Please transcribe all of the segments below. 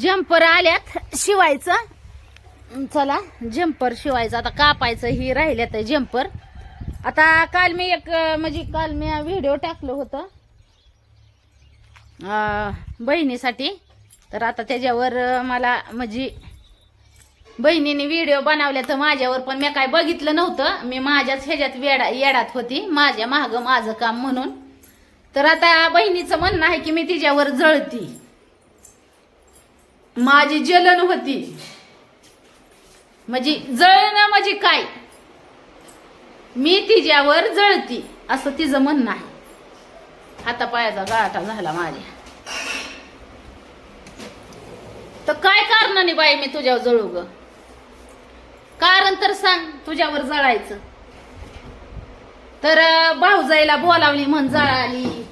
Jumper आल्यात शिवायचं. चला जम्पर शिवायचं. आता कापायचं ही राहिल्यात आहे जम्पर आता काल मी एक म्हणजे काल मी व्हिडिओ टाकलं होतं. बहिणीसाठी. तर आता त्याच्यावर मला म्हणजे बहिणीने व्हिडिओ बनवल्या तर माझ्यावर पण मी काय बघितलं नव्हतं. मी माझ्याच ह्याच्यात वेडा येडात होती. माझ्या मागं माझं काम म्हणून. तर आता बहिणीचं म्हणणं आहे की मी तिच्यावर जळती. माझी जलन होती. म्हणजे जळणं म्हणजे काय? मी तिच्यावर जळती असं तिचं म्हणणं आहे. आता पायाचा गाठा झाला माझ्या. तर काय कारणाने बाई मी तुझ्यावर जळू ग? कारण तर सांग तुझ्यावर जळायचं. तर भाऊजाईला बोलावली म्हण जळाली.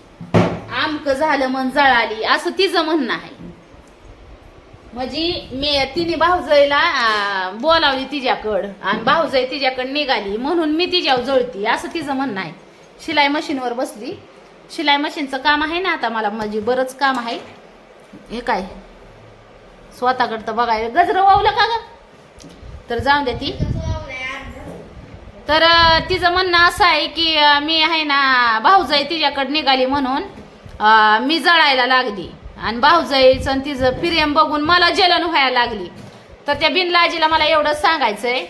आमक झालं म्हण जळाली असं तिचं म्हणणं आहे. म्हणजे मी तिने भाऊजाईला बोलावली तिच्याकडं. आणि भाऊजई तिच्याकडे निघाली. म्हणून मी तिच्यावर जळती. असं तिचं म्हणणं आहे. शिलाई मशीनवर बसली. शिलाई मशीनचं काम आहे ना आता मला म्हणजे बरंच काम आहे. हे काय? स्वतःकडं तर बघायला गजर वावलं का ग? तर जाऊन द्या ती. तर तिचं म्हणणं असं आहे की मी आहे ना भाऊजाई तिच्याकडे निघाली म्हणून मी जळायला लागली. आणि भाऊजाईचं आणि तिचं प्रेम बघून मला जलन व्हायला लागली. तर त्या बिनलाजीला मला एवढंच सांगायचंय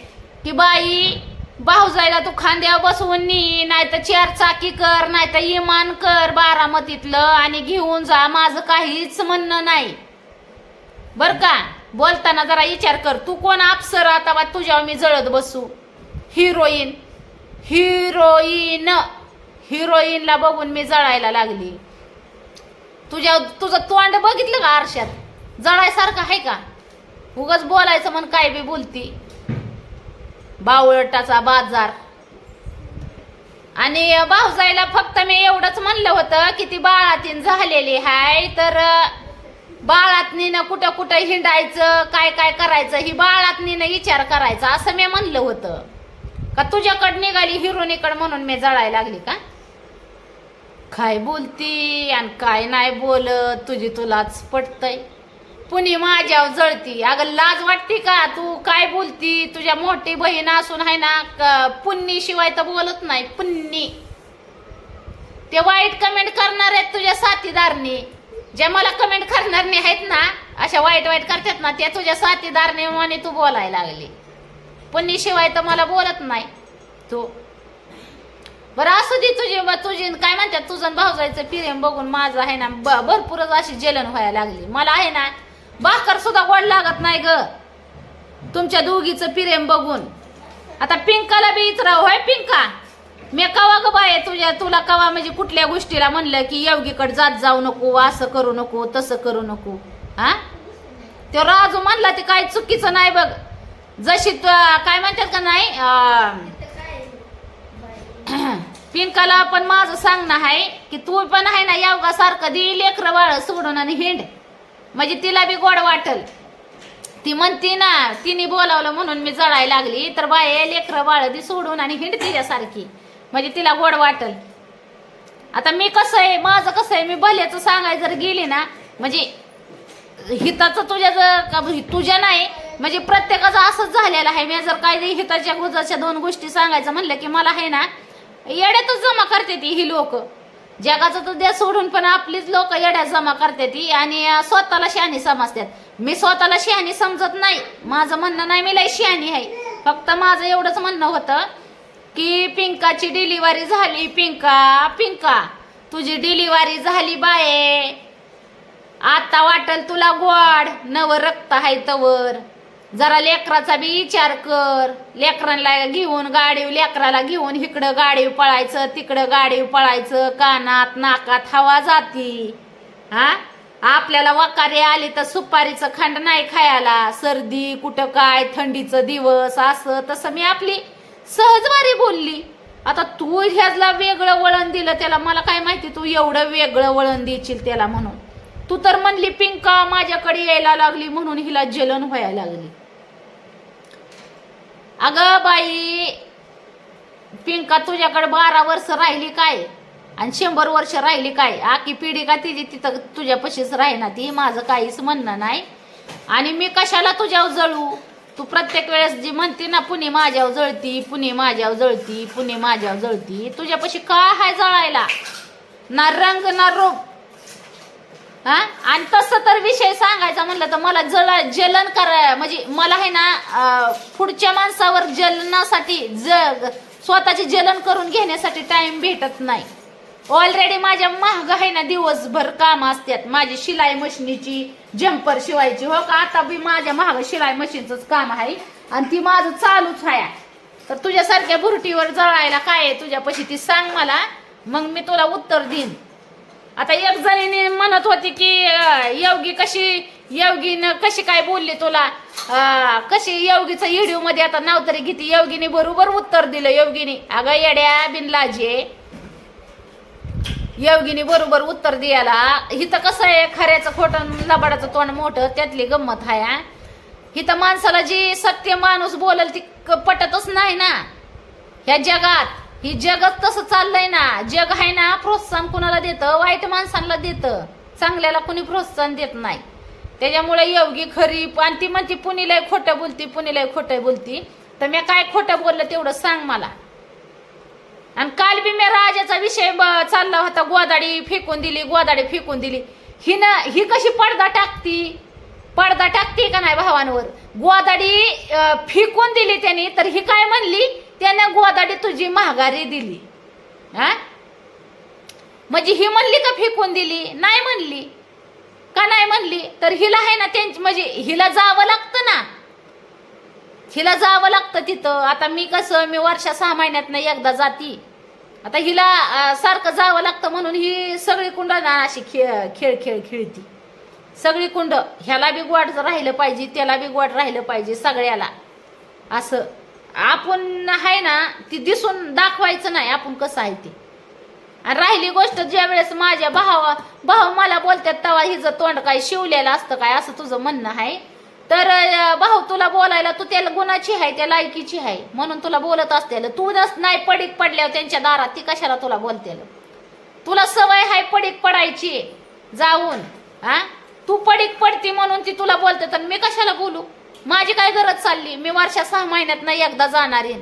की बाई भाऊजाईला तू खांद्यावर बसवून नी नाही तर चार चाकी कर नाही तर इमान कर बारामतीतलं आणि घेऊन जा. माझं काहीच म्हणणं नाही. बर का? बोलताना जरा विचार कर. तू कोण अप्सर आता बा? तुझ्यावर मी जळत बसू. हिरोईन. हिरोईन. हिरोईनला बघून मी जळायला लागली. तुझ्या तुझं तोंड बघितलं का आरशात? जळायसारखं आहे का? उगाच बोलायचं म्हण काय बी बोलती. बावळटाचा बाजार. आणि भाऊजाईला फक्त मी एवढंच म्हणलं होतं की ती बाळातीन झालेली हाय तर बाळातनीनं कुठं कुठं हिंडायचं काय काय करायचं ही बाळातनीनं विचार करायचा असं मी म्हणलं होतं. का तुझ्याकडं निघाली हिरोनीकडं म्हणून मी जळायला लागली का? काय बोलती आणि काय नाही बोलत तुझी तुलाच पटतय. पुणे माझ्यावर जळती. अगं लाज वाटते का तू? काय बोलती? तुझ्या मोठी बहीण असून आहे ना पुन्नी शिवाय तर बोलत नाही पुन्नी ते वाईट कमेंट करणार आहेत तुझ्या साथीदारनी. ज्या मला कमेंट करणारनी आहेत ना अशा वाईट वाईट करतात ना त्या तुझ्या साथीदारने म्हणे तू बोलायला लागली. पुन्नी शिवाय तर मला बोलत नाही. तू बरं असू दे तुझी तुझी काय म्हणतात तुझं आणि भाऊजाईचं प्रेम बघून माझं आहे ना ब- भरपूरच अशी जलन व्हायला लागली. मला आहे ना भाकर सुद्धा गोड लागत नाही ग. तुमच्या दोघीचं प्रेम बघून. आता पिंकाला बी इचराव होय पिंका? मी कवा ग बाय तुझ्या तुला कवा म्हणजे कुठल्या गोष्टीला म्हणलं की योगीकडे जात जाऊ नको असं करू नको तसं करू नको हा? तो राजू म्हणला ते काय चुकीचं नाही बघ. जशी तू काय म्हणतात का नाही पिंकाला पण माझं सांगणं आहे की तू पण आहे ना यावगा सारखं दि लेकर वाळ सोडून आणि हिंड. म्हणजे तिला बी गोड वाटल. ती म्हणती ना तिने बोलावलं म्हणून मी जळायला लागली. तर बाय लेकर वाळ दी सोडून आणि हिंड तिच्यासारखी. म्हणजे तिला गोड वाटल. आता मी कसं आहे माझं कसं आहे मी भल्याचं सांगाय जर गेली ना म्हणजे हिताचं तुझ्या जर का- म्हणजे तुझ्या नाही म्हणजे प्रत्येकाचं असंच झालेलं आहे. मी जर काही हिताच्या गुजाच्या दोन गोष्टी सांगायचं म्हणलं की मला आहे ना येड्यातच जमा करते ती ही लोक. जगाचं तर द्या सोडून पण आपलीच लोक येड्या जमा करते ती आणि स्वतःला शहाणी समजतात. मी स्वतःला शहाणी समजत नाही. माझं म्हणणं नाही मी लय शहाणी आहे. फक्त माझं एवढंच म्हणणं होतं की पिंकाची डिलिव्हरी झाली. पिंका पिंका तुझी डिलिव्हरी झाली बाये. आता वाटल तुला गोड नव रक्त आहे तवर. जरा लेकराचा बी विचार कर. लेकरांना घेऊन गाडीव लेकराला घेऊन इकडं गाडीव पळायचं तिकडं गाडीव पळायचं कानात नाकात हवा जाती. हा? आपल्याला वकारे आली तर सुपारीचं खंड नाही खायला. सर्दी कुठं काय थंडीचं दिवस असं तसं मी आपली सहजवारी बोलली. आता तू ह्याला वेगळं वळण दिलं त्याला मला काय माहिती तू एवढं वेगळं वळण देशील त्याला म्हणून. तू तर म्हणली पिंका माझ्याकडे यायला लागली म्हणून हिला जलन व्हायला लागली. अगं बाई पिंका तुझ्याकडे बारा वर्ष राहिली काय? आणि शंभर वर्ष राहिली काय? आकी पिढी का तिची? तिथं तुझ्या पशीच राहीना ती माझं काहीच म्हणणं नाही. आणि मी कशाला तुझ्यावर जळू? तू प्रत्येक वेळेस जी म्हणते ना पुणे माझ्यावर जळती पुणे माझ्यावर जळती पुणे माझ्यावर जळती तुझ्यापाशी काय हाय जळायला? ना रंग ना रूप. हा? आणि तसं तर विषय सांग. म्हणलं तर मला जल जलन करा म्हणजे मला आहे ना पुढच्या माणसावर जलनासाठी जग स्वतःचे जलन करून घेण्यासाठी टाइम भेटत नाही. ऑलरेडी माझ्या महाग आहे ना दिवसभर काम असतात. माझी शिलाई मशीनीची जम्पर शिवायची हो का? आता बी माझ्या महाग शिलाई मशीनच काम आहे आणि ती माझं चालूच आहे. तर तुझ्यासारख्या बुरटीवर जळायला काय आहे तुझ्यापाशी ती सांग मला मग मी तुला उत्तर देईन. आता एक जणीने म्हणत होती की योगी कशी योगीनं कशी काय बोलली तुला? अं, कशी योगीचं व्हिडिओमध्ये आता नाव तरी घेते? योगीने बरोबर उत्तर दिलं योगीने अगं येड्या बिनलाजे. योगीने बरोबर उत्तर द्यायला. हिथं कसं आहे खऱ्याचं खोटं लबाडाचं तोंड मोठं त्यातली गंमत आहे हिथं माणसाला जी सत्य माणूस बोलल ती क- पटतच नाही ना. ह्या जगात ही जगत तसं चाललंय ना. जग आहे ना प्रोत्साहन कुणाला देतं? वाईट माणसांना देतं. चांगल्याला कुणी प्रोत्साहन देत नाही. त्याच्यामुळे योगी खरी आणि ती म्हणती पुणीला खोटं बोलती पुणीला खोटं बोलती. तर मी काय खोटं बोललं तेवढं सांग मला. आणि काल बी मी राजाचा विषय ब- चालला होता गोदाडी फेकून दिली गोदाडी फेकून दिली. ही ना ही कशी पडदा टाकती? पडदा टाकते का नाही भावांवर? गोदाडी फेकून दिली त्याने तर ही काय म्हणली? त्यानं गोदाडी तुझी महागारी दिली. हा? म्हणजे ही म्हणली का फेकून दिली? नाही म्हणली. का नाही म्हणली? तर हिला आहे ना त्यांची म्हणजे हिला जावं लागतं ना. हिला जावं लागतं तिथं. आता मी कसं मी वर्षा सहा महिन्यात नाही एकदा जाती. आता हिला सारखं जावं लागतं म्हणून ही सगळी कुंड ना अशी खेळ खेळ खेळ खेळती. सगळी कुंड. ह्याला बी गोड राहिलं पाहिजे त्याला बी गोड राहिलं पाहिजे सगळ्याला. असं. आपण आहे ना ती दिसून दाखवायचं नाही आपण कसं आहे ते. आणि राहिली गोष्ट ज्या वेळेस माझ्या भावा भाऊ मला बोलतात तेव्हा हिचं तोंड काय शिवलेलं असतं काय असं तुझं म्हणणं आहे? तर भाऊ तुला बोलायला तू त्याला गुणाची आहे त्या लायकीची आहे. म्हणून तुला बोलत असते तू नस नाही पडीक पडल्यावर त्यांच्या दारात ती कशाला तुला बोलते तुला सवय आहे पडीक पडायची जाऊन हा? तू पडीक पडती म्हणून ती तुला बोलते तर मी कशाला बोलू? माझी काय गरज चालली? मी वर्षा सहा महिन्यात नाही एकदा जाणार आहे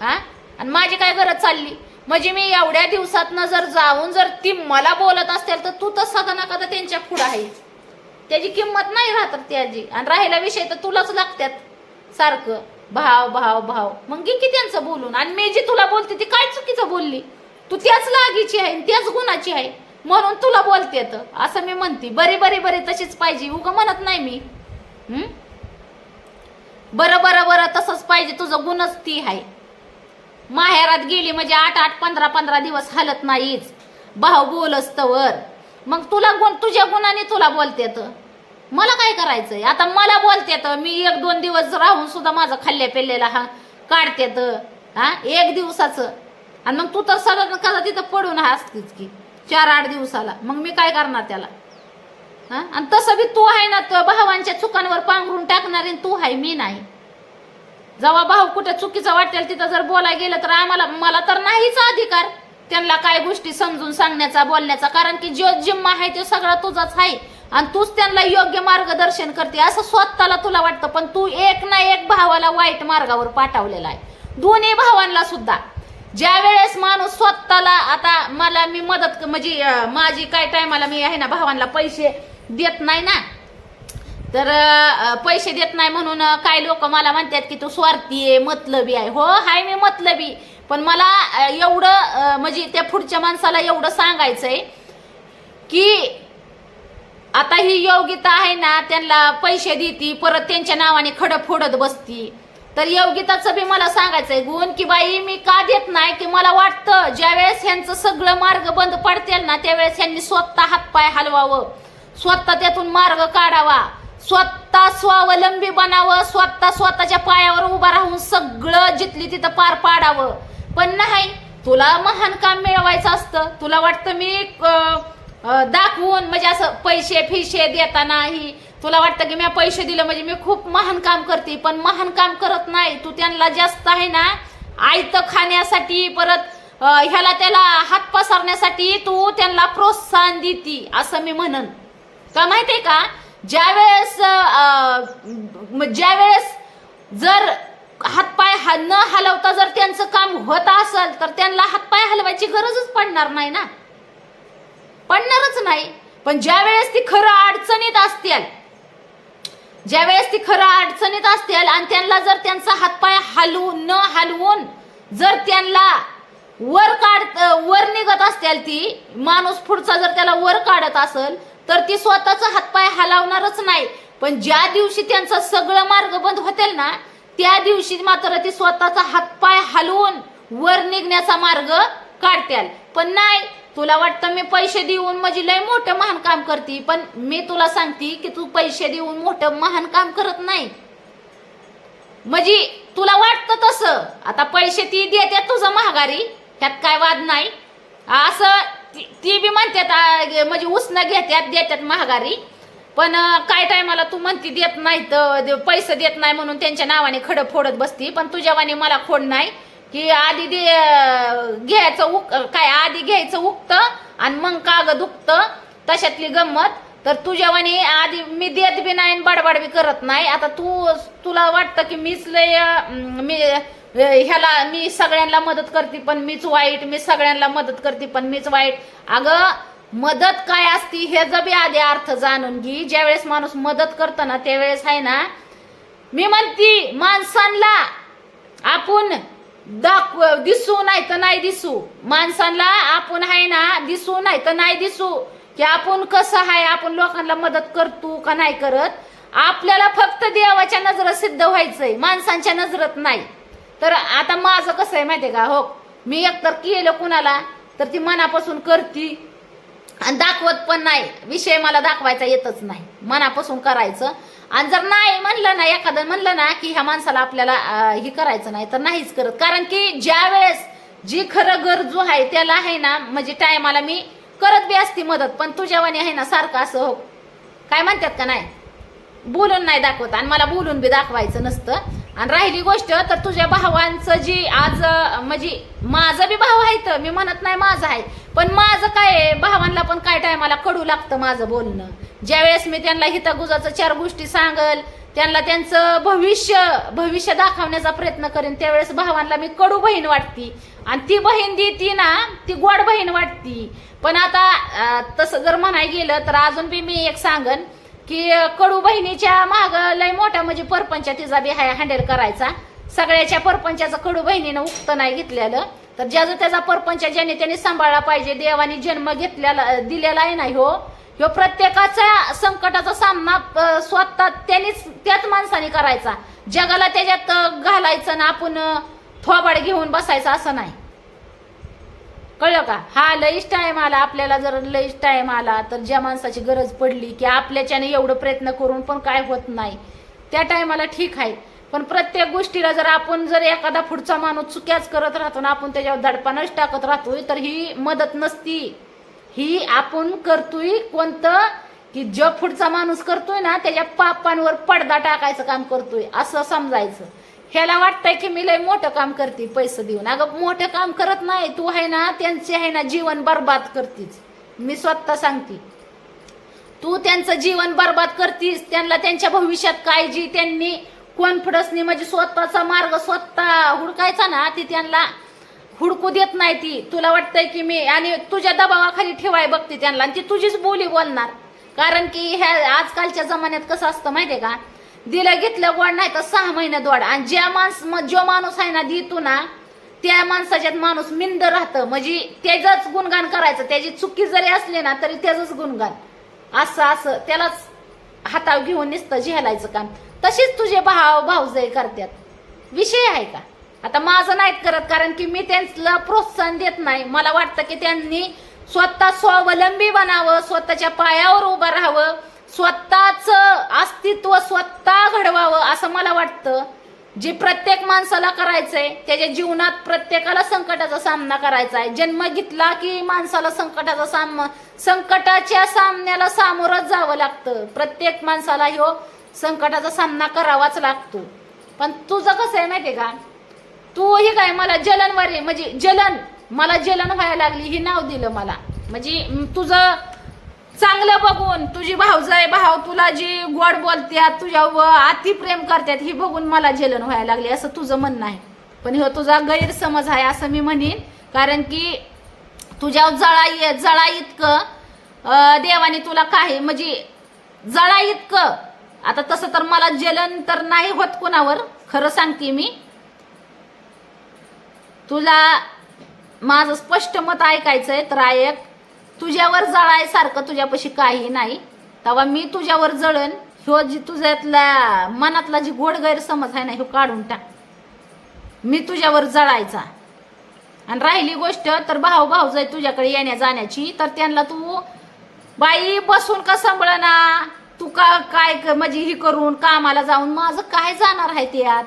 हा? आणि माझी काय गरज चालली? म्हणजे मी एवढ्या दिवसातनं जर जाऊन जर ती मला बोलत असतील तर तू तर सदा का तर त्यांच्या पुढं आहे. त्याची किंमत नाही राहतात त्याची. आणि राहिला विषय तर तुलाच लागतात सारखं. भाव भाव भाव. मग घे की त्यांचं बोलून. आणि मी जी तुला बोलते ती काय चुकीचं बोलली? तू त्याच लागीची आहे आणि त्याच गुणाची आहे. म्हणून तुला बोलते तर. असं मी म्हणते. बरी बरे बरी तशीच पाहिजे. उगं म्हणत नाही मी. हम्म बरं बरं बरं तसंच पाहिजे. तुझं गुणच ती आहे. माहेरात गेली म्हणजे आठ आठ पंधरा पंधरा दिवस हलत नाहीच. भाऊ बोलस असतवर मग तुला गुण तुझ्या गुणाने तुला बोलते मला काय करायचंय? आता मला बोलते मी एक दोन दिवस राहून सुद्धा माझं खाल्ल्या पेल्लेला हा काढते हा एक दिवसाचं. आणि मग तू तर सगळं कदा तिथं पडून हा असतीच की चार आठ दिवसाला. मग मी काय करणार त्याला? हा? आणि तसं बी तू आहे ना तो भावांच्या चुकांवर पांघरून टाकणारी तू आहे मी नाही. जेव्हा भाऊ कुठे चुकीचं वाटेल तिथं जर बोलायला गेलं तर आम्हाला मला तर नाहीच अधिकार. त्यांना काय गोष्टी समजून सांगण्याचा बोलण्याचा? कारण की जो जिम्मा आहे तो सगळा तुझाच आहे. आणि तूच त्यांना योग्य मार्गदर्शन करते असं स्वतःला तुला वाटतं. पण तू एक ना एक भावाला वाईट मार्गावर पाठवलेला आहे. दोन्ही भावांना सुद्धा. ज्या वेळेस माणूस स्वतःला आता मला मी मदत म्हणजे माझी काय टायमाला मी आहे ना भावांना पैसे देत नाही ना तर पैसे देत नाही म्हणून काही काय लोक मला म्हणतात की तू स्वार्थी आहे मतलबी आहे. हो हाय मी मतलबी. पण मला एवढं म्हणजे त्या पुढच्या माणसाला एवढं सांगायचंय की आता ही योगिता आहे ना त्यांना पैसे देती परत त्यांच्या नावाने खडं फोडत बसती. तर योगिताचं बी मला सांगायचंय गुण की बाई मी का देत नाही की मला वाटतं ज्यावेळेस ह्यांचं सगळं मार्ग बंद पडतील ना त्यावेळेस ह्यांनी स्वतः हातपाय हलवावं. स्वतः त्यातून मार्ग काढावा. स्वतः स्वावलंबी बनावं स्वतः स्वतःच्या पायावर उभं राहून सगळं जिथली तिथं पार पाडावं. पण नाही तुला महान काम मिळवायचं असतं. तुला वाटतं मी दाखवून म्हणजे असं पैसे फिशे देतानाही तुला वाटतं की मी पैसे दिलं म्हणजे मी खूप महान काम करते. पण महान काम करत नाही. तू त्यांना जास्त आहे ना आयतं खाण्यासाठी परत ह्याला त्याला हात पसरण्यासाठी तू त्यांना प्रोत्साहन देती असं मी म्हणन. का माहितीये का? ज्यावेळेस ज्या वेळेस जर हातपाय हा- न हलवता जर त्यांचं काम होत असेल तर त्यांना हातपाय हलवायची गरजच पडणार नाही ना? पडणारच नाही. पण ज्या वेळेस ती खरं अडचणीत असतील ज्या वेळेस ती खरं अडचणीत असतील आणि त्यांना जर त्यांचा हातपाय हलवून न हलवून जर त्यांना वर काढ वर निघत असतील ती माणूस पुढचा जर त्याला वर काढत असेल तर ती स्वतःचा हातपाय हलावणारच नाही. पण ज्या दिवशी त्यांचा सगळं मार्ग बंद होतील ना त्या दिवशी मात्र ती स्वतःचा हातपाय हलवून वर निघण्याचा मार्ग काढत्याल पण नाही तुला वाटतं मी पैसे देऊन म्हणजे लय मोठं महान काम करते पण मी तुला सांगते की तू पैसे देऊन मोठं महान काम करत नाही. म्हणजे तुला वाटतं तसं? आता पैसे ती देते तुझं महागारी त्यात काय वाद नाही. असं ती- ती बी म्हणतात म्हणजे उसनं घेतात देतात महागारी पण काय टायमाला तू म्हणती देत नाही तर पैसे देत नाही म्हणून त्यांच्या नावाने खडं फोडत बसती. पण तुझ्यावाने मला खोड नाही की आधी दे घ्यायचं उक काय आधी घ्यायचं उकत आणि मग कागद उकत तशातली गंमत. तर तुझ्यावाने आधी मी देत बी नाही आणि बडबड बी करत नाही. आता तू तुला वाटतं की मीच लय मी ह्याला मी सगळ्यांना मदत करते पण मीच वाईट मी सगळ्यांना मदत करते पण मीच वाईट. अगं मदत काय असती हे जबी आधी अर्थ जाणून घे. ज्यावेळेस माणूस मदत करतो ना त्यावेळेस आहे ना मी म्हणती माणसांना आपण दाखव दिसू नाही तर नाही दिसू. माणसांना आपण आहे ना दिसू नाही तर नाही दिसू. की आपण कसं आहे आपण लोकांना मदत करतो का नाही करत? आपल्याला फक्त देवाच्या नजरेत सिद्ध व्हायचंय माणसांच्या नजरेत नाही. तर आता माझं कसं आहे माहिती का? हो मी एकतर केलं कुणाला तर ती मनापासून करती आणि दाखवत पण नाही. विषय मला दाखवायचा येतच नाही. मनापासून करायचं. आणि जर नाही म्हणलं ना एखादं म्हणलं ना की ह्या माणसाला आपल्याला हे करायचं नाही तर नाहीच करत. कारण की ज्या वेळेस जी खरं गरजू आहे त्याला आहे ना म्हणजे टायमाला मी करत बी असती मदत पण तुझ्यावानी आहे ना सारखं असं हो. काय म्हणतात का नाही? बोलून नाही दाखवत. आणि मला बोलून बी दाखवायचं नसतं. आणि राहिली गोष्ट तर तुझ्या भावांचं जी आज म्हणजे माझं बी भाव आहे तर मी म्हणत नाही माझं आहे. पण माझं काय भावांना पण काय टायमाला कडू लागतं माझं बोलणं. ज्यावेळेस मी त्यांना हितागुजाचं चार गोष्टी सांगल त्यांना त्यांचं भविष्य भविष्य दाखवण्याचा प्रयत्न करेन त्यावेळेस भावांना मी कडू बहीण वाटती. आणि ती बहीण दी ती ना ती गोड बहीण वाटती. पण आता तसं जर म्हणाय गेलं तर अजून बी मी एक सांगन की कडू बहिणीच्या माग लय मोठा म्हणजे परपंच तिचा बी हाय हँडल करायचा. सगळ्याच्या परपंचाचं कडू बहिणीनं उक्त नाही घेतलेलं. तर ज्याचं त्याचा परपंच ज्याने त्याने सांभाळला पाहिजे देवाने जन्म घेतलेला दिलेला आहे ना ह्यो ह्यो प्रत्येकाच्या संकटाचा सामना स्वतः त्यांनीच त्याच माणसाने करायचा. जगाला त्याच्यात घालायचं ना आपण थोबाड घेऊन बसायचं असं नाही. कळलं का? हा लईच टाईम आला. आपल्याला जर लईच टाइम आला तर ज्या माणसाची गरज पडली की आपल्याच्याने एवढं प्रयत्न करून पण काय होत नाही. त्या टायमाला ठीक आहे. पण प्रत्येक गोष्टीला जर आपण जर एखादा पुढचा माणूस चुक्याच करत राहतो ना आपण त्याच्यावर दडपानच टाकत राहतोय तर ही मदत नसती. ही आपण करतोय कोणतं? की जो पुढचा माणूस करतोय ना त्याच्या पापांवर पडदा टाकायचं काम करतोय. असं समजायचं. ह्याला वाटतंय की मी लय मोठं काम करते पैसे देऊन. अगं मोठं काम करत नाही. तू आहे ना त्यांचे आहे ना जीवन बर्बाद करतीस. मी स्वतः सांगते. तू त्यांचं जीवन बर्बाद करतीस त्यांना त्यांच्या भविष्यात काळजी त्यांनी कॉन्फिडन्सनी म्हणजे स्वतःचा मार्ग स्वतः हुडकायचा ना ती त्यांना हुडकू देत नाही ती. तुला वाटतंय की मी आणि तुझ्या दबावाखाली ठेवाय बघते त्यांना आणि ती तुझीच बोली बोलणार. कारण की ह्या आजकालच्या जमान्यात कसं असतं माहितीये का? दिलं घेतलं गोड नाही तर सहा महिने दोड. आणि ज्या माणस जो माणूस आहे ना देतो ना त्या माणसाच्यात माणूस मिंद राहतं. म्हणजे त्याचंच गुणगान करायचं. त्याची चुकी जरी असली ना तरी त्याचंच गुणगान. असं असं. त्यालाच हाताव घेऊन निसतं झेलायचं काम. तशीच तुझे भाव भाऊजाई करतात. विषय आहे का? आता माझं नाहीत करत कारण की मी त्यांना प्रोत्साहन देत नाही. मला वाटतं की त्यांनी स्वतः स्वावलंबी बनावं स्वतःच्या पायावर उभं राहावं. स्वतःच अस्तित्व स्वतः घडवावं असं मला वाटतं. जे प्रत्येक माणसाला करायचंय त्याच्या जीवनात प्रत्येकाला संकटाचा सामना करायचा आहे. जन्म घेतला की माणसाला संकटाचा साम संकटाच्या सामन्याला सामोरच जावं लागतं. प्रत्येक माणसाला ह्यो संकटाचा सामना करावाच लागतो. पण तुझं कसं आहे माहितीये का? तू हे काय मला जलनवारी म्हणजे जलन मला जलन व्हायला लागली हे नाव दिलं मला. म्हणजे तुझं चांगलं बघून तुझी भाऊज आहे भाऊ तुला जी गोड बोलत्यात तुझ्या व अति प्रेम करतात ही बघून मला जलन व्हायला लागली. असं तुझं म्हणणं आहे. पण हे तुझा गैरसमज आहे असं मी म्हणेन. कारण की तुझ्या जळा जळा इतकं देवाने तुला काही म्हणजे जळा इतकं. आता तसं तर मला जलन तर नाही होत कुणावर खरं सांगते मी. तुला माझं स्पष्ट मत ऐकायचंय तर ऐक तुझ्यावर जळायसारखं तुझ्यापाशी काही नाही. तेव्हा मी तुझ्यावर जळन ह्यो जी तुझ्यातला मनातला जी गोड गैरसमज आहे ना ह्यो काढून टाक. मी तुझ्यावर जळायचा. आणि राहिली गोष्ट तर भाऊ भाऊजाई तुझ्याकडे येण्या जाण्याची तर त्यांना तू बाई बसून का सांभाळ ना तू का काय क- म्हणजे ही करून कामाला जाऊन माझं काय जाणार आहे त्यात?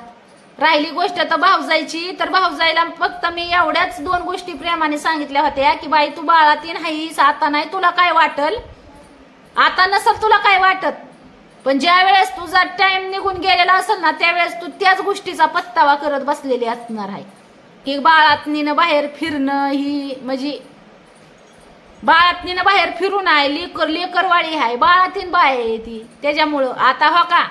राहिली गोष्ट तर भावजायची तर भावजायला फक्त मी एवढ्याच दोन गोष्टी प्रेमाने सांगितल्या होत्या की बाई तू बाळातीन हाईस आता नाही तुला काय वाटल? आता नसल तुला काय वाटत? पण ज्या वेळेस तुझा टाइम निघून गेलेला असेल ना त्यावेळेस तू त्याच गोष्टीचा पत्तावा करत बसलेली असणार आहे. की बाळातनीनं बाहेर फिरणं ही म्हणजे बाळातनीनं बाहेर फिरून आहे लेकर लेकरवाळी आहे बाळातीन बाय आहे ती. त्याच्यामुळं आता हो का?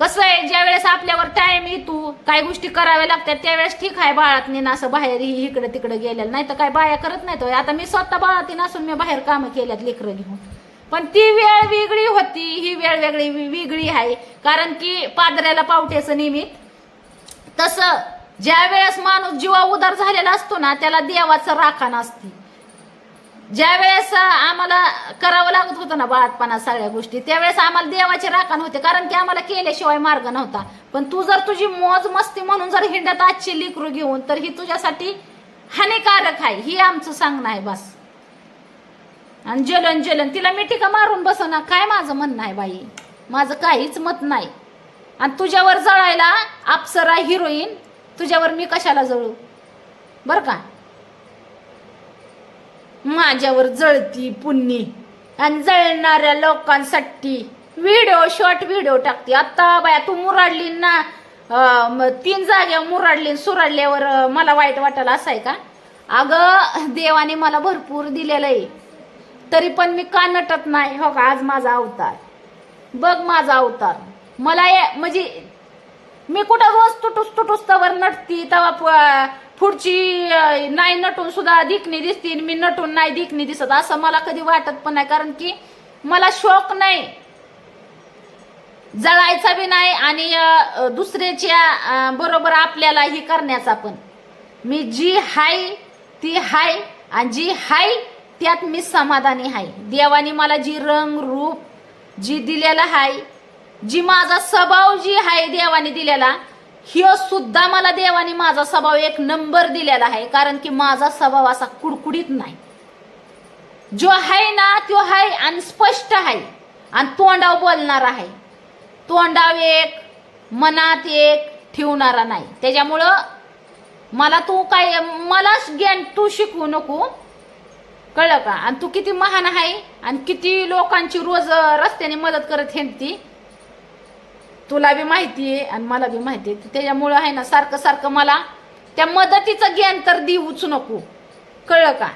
कसं आहे ज्या वेळेस आपल्यावर टाइम येतो काही गोष्टी कराव्या लागतात त्यावेळेस ठीक आहे बाळातनीनं असं बाहेर ही इकडे तिकडे गेलेलं. नाही तर काय बाया करत नाही तो आता मी स्वतः बाळातीन असून मी बाहेर कामं केल्यात लेकरं घेऊन. पण ती वेळ वेगळी होती ही वेळ वेगळी वेगळी आहे. कारण की पादऱ्याला पावट्याचं निमित्त तसं ज्या वेळेस माणूस जीवा उदार झालेला असतो ना त्याला देवाचं राखण असते. ज्या वेळेस आम्हाला करावं लागत होतं ना बाळातपणा सगळ्या गोष्टी त्यावेळेस आम्हाला देवाचे राखण होते कारण की आम्हाला केल्याशिवाय मार्ग नव्हता. पण तू जर तुझी मोज मस्ती म्हणून जर हिंडत आजची लिकरू घेऊन तर ही तुझ्यासाठी हानिकारक आहे ही आमचं सांगणं आहे बस. आणि जलन जलन तिला मिठी का मारून बसना काय माझं म्हणणं आहे बाई? माझं काहीच मत नाही. आणि तुझ्यावर जळायला अप्सरा हिरोईन तुझ्यावर मी कशाला जळू? बरं का? माझ्यावर जळती पुन्नी आणि जळणाऱ्या लोकांसाठी व्हिडिओ शॉर्ट व्हिडिओ टाकते. आता बाया तू मुराडली ना तीन जाग्या मुराडली सुराडल्यावर मला वाईट वाटायला असं आहे का? अगं देवाने मला भरपूर दिलेलं आहे. तरी पण मी का नटत नाही? हो का? आज माझा अवतार. बघ माझा अवतार. मला म्हणजे मी कुठं रोज तुटूस तुटूस तवर नटती तवा पुढची नाही नटून सुद्धा दिखणी दिसती मी नटून नाही दिखणी दिसत असं मला कधी वाटत पण नाही. कारण की मला शौक नाही. जळायचा बी नाही आणि दुसऱ्याच्या बरोबर आपल्याला ही करण्याचा पण. मी जी हाय ती हाय आणि जी हाय त्यात मी समाधानी हाय. देवाने मला जी रंग रूप जी दिलेला हाय जी माझा स्वभाव जी आहे देवाने दिलेला हे सुद्धा मला देवाने माझा स्वभाव एक नंबर दिलेला आहे कारण की माझा स्वभाव असा कुडकुडीत नाही. जो आहे ना तो आहे आणि स्पष्ट आहे आणि तोंडाव बोलणार आहे. तोंडाव एक मनात एक ठेवणारा नाही. त्याच्यामुळं मला तू काय मलाच ज्ञान तू शिकवू नको. कळलं का? आणि तू किती महान आहे आणि किती लोकांची रोज रस्त्याने मदत करत ती. तुला बी माहिती आहे आणि मला बी माहिती आहे. त्याच्यामुळं आहे ना सारखं सारखं मला त्या मदतीचं ज्ञान तर देऊच नको. कळलं का?